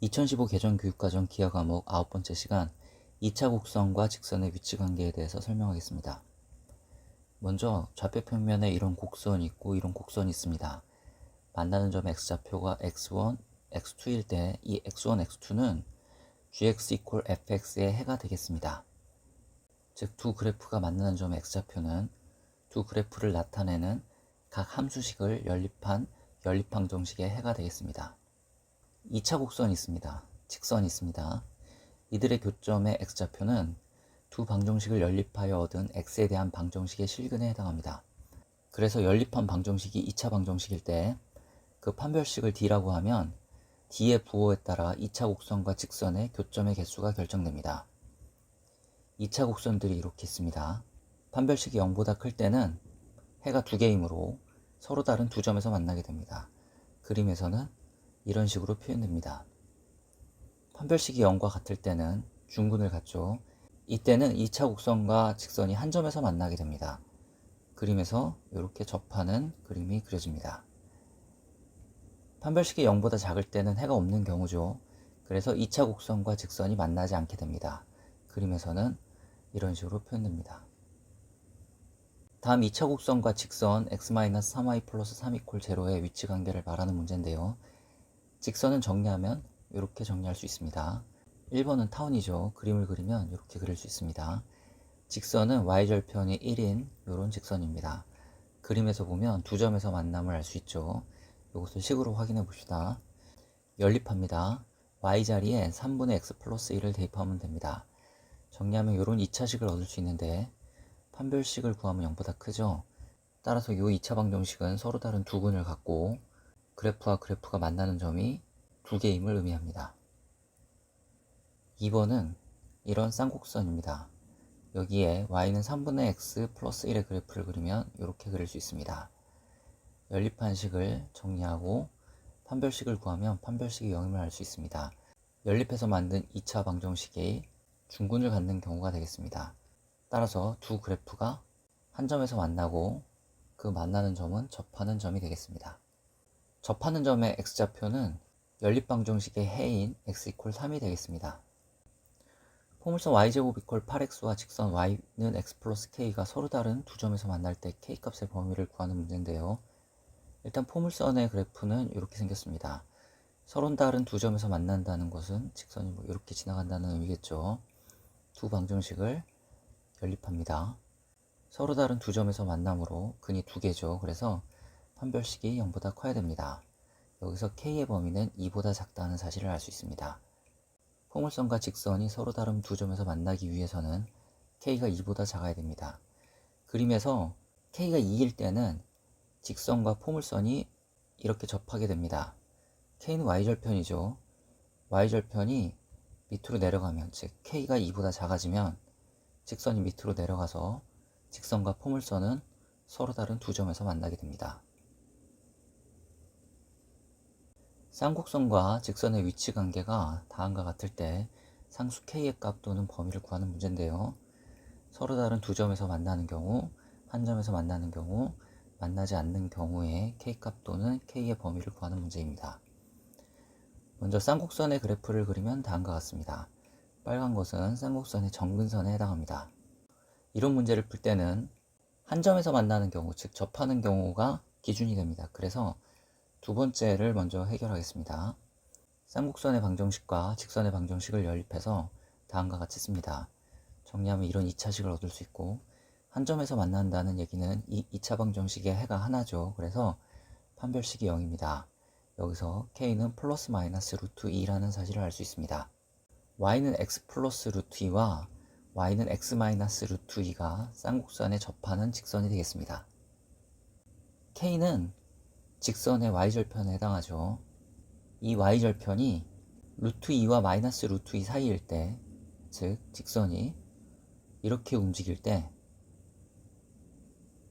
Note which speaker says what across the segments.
Speaker 1: 2015 개정 교육과정 기하 과목 아홉 번째 시간 2차 곡선과 직선의 위치 관계에 대해서 설명하겠습니다. 먼저 좌표 평면에 이런 곡선이 있고 이런 곡선이 있습니다. 만나는 점 x좌표가 x1, x2일 때 이 x1, x2는 gx equal fx의 해가 되겠습니다. 즉 두 그래프가 만나는 점 x좌표는 두 그래프를 나타내는 각 함수식을 연립한 연립방정식의 해가 되겠습니다. 2차 곡선이 있습니다. 직선이 있습니다. 이들의 교점의 x좌표는 두 방정식을 연립하여 얻은 x에 대한 방정식의 실근에 해당합니다. 그래서 연립한 방정식이 2차 방정식일 때 그 판별식을 d라고 하면 d의 부호에 따라 2차 곡선과 직선의 교점의 개수가 결정됩니다. 2차 곡선들이 이렇게 있습니다. 판별식이 0보다 클 때는 해가 두 개이므로 서로 다른 두 점에서 만나게 됩니다. 그림에서는 이런 식으로 표현됩니다. 판별식이 0과 같을 때는 중근을 갖죠. 이때는 2차 곡선과 직선이 한 점에서 만나게 됩니다. 그림에서 이렇게 접하는 그림이 그려집니다. 판별식이 0보다 작을 때는 해가 없는 경우죠. 그래서 2차 곡선과 직선이 만나지 않게 됩니다. 그림에서는 이런 식으로 표현됩니다. 다음 2차 곡선과 직선 x-3y 플러스 3 이퀄 제로의 위치 관계를 말하는 문제인데요. 직선은 정리하면 이렇게 정리할 수 있습니다. 1번은 타운이죠. 그림을 그리면 이렇게 그릴 수 있습니다. 직선은 y절편이 1인 이런 직선입니다. 그림에서 보면 두 점에서 만남을 알 수 있죠. 이것을 식으로 확인해 봅시다. 연립합니다. y자리에 3분의 x 플러스 1을 대입하면 됩니다. 정리하면 이런 2차식을 얻을 수 있는데 판별식을 구하면 0보다 크죠. 따라서 이 2차 방정식은 서로 다른 두 근을 갖고 그래프와 그래프가 만나는 점이 두 개임을 의미합니다. 2번은 이런 쌍곡선입니다. 여기에 y는 3분의 x 플러스 1의 그래프를 그리면 이렇게 그릴 수 있습니다. 연립한식을 정리하고 판별식을 구하면 판별식이 0임을 알 수 있습니다. 연립해서 만든 2차 방정식이 중근을 갖는 경우가 되겠습니다. 따라서 두 그래프가 한 점에서 만나고 그 만나는 점은 접하는 점이 되겠습니다. 접하는 점의 x좌표는 연립방정식의 해인 x 이퀄 3이 되겠습니다. 포물선 y제곱 이퀄 8x와 직선 y는 x 플러스 k가 서로 다른 두 점에서 만날 때 k 값의 범위를 구하는 문제인데요. 일단 포물선의 그래프는 이렇게 생겼습니다. 서로 다른 두 점에서 만난다는 것은 직선이 뭐 이렇게 지나간다는 의미겠죠. 두 방정식을 연립합니다. 서로 다른 두 점에서 만남으로 근이 두 개죠. 그래서 판별식이 0보다 커야 됩니다. 여기서 k의 범위는 2보다 작다는 사실을 알 수 있습니다. 포물선과 직선이 서로 다른 두 점에서 만나기 위해서는 k가 2보다 작아야 됩니다. 그림에서 k가 2일 때는 직선과 포물선이 이렇게 접하게 됩니다. k는 y절편이죠. y절편이 밑으로 내려가면 즉 k가 2보다 작아지면 직선이 밑으로 내려가서 직선과 포물선은 서로 다른 두 점에서 만나게 됩니다. 쌍곡선과 직선의 위치 관계가 다음과 같을 때 상수 k의 값 또는 범위를 구하는 문제인데요. 서로 다른 두 점에서 만나는 경우, 한 점에서 만나는 경우, 만나지 않는 경우에 k값 또는 k의 범위를 구하는 문제입니다. 먼저 쌍곡선의 그래프를 그리면 다음과 같습니다. 빨간 것은 쌍곡선의 정근선에 해당합니다. 이런 문제를 풀 때는 한 점에서 만나는 경우, 즉 접하는 경우가 기준이 됩니다. 그래서 두 번째를 먼저 해결하겠습니다. 쌍곡선의 방정식과 직선의 방정식을 연립해서 다음과 같이 씁니다. 정리하면 이런 2차식을 얻을 수 있고 한 점에서 만난다는 얘기는 이 2차 방정식의 해가 하나죠. 그래서 판별식이 0입니다. 여기서 k는 플러스 마이너스 루트 2라는 사실을 알 수 있습니다. y는 x 플러스 루트 2와 y는 x 마이너스 루트 2가 쌍곡선에 접하는 직선이 되겠습니다. k는 직선의 y절편에 해당하죠. 이 y절편이 루트 2와 마이너스 루트 2 사이일 때, 즉 직선이 이렇게 움직일 때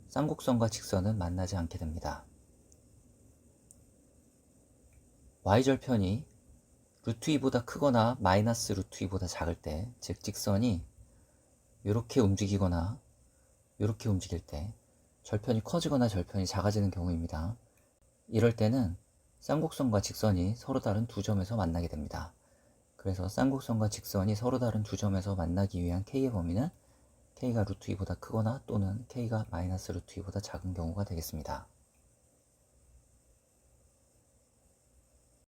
Speaker 1: 쌍곡선과 직선은 만나지 않게 됩니다. y절편이 루트 2보다 크거나 마이너스 루트 2보다 작을 때, 즉 직선이 이렇게 움직이거나 이렇게 움직일 때 절편이 커지거나 절편이 작아지는 경우입니다. 이럴 때는 쌍곡선과 직선이 서로 다른 두 점에서 만나게 됩니다. 그래서 쌍곡선과 직선이 서로 다른 두 점에서 만나기 위한 k의 범위는 k가 루트 2보다 크거나 또는 k가 마이너스 루트 2보다 작은 경우가 되겠습니다.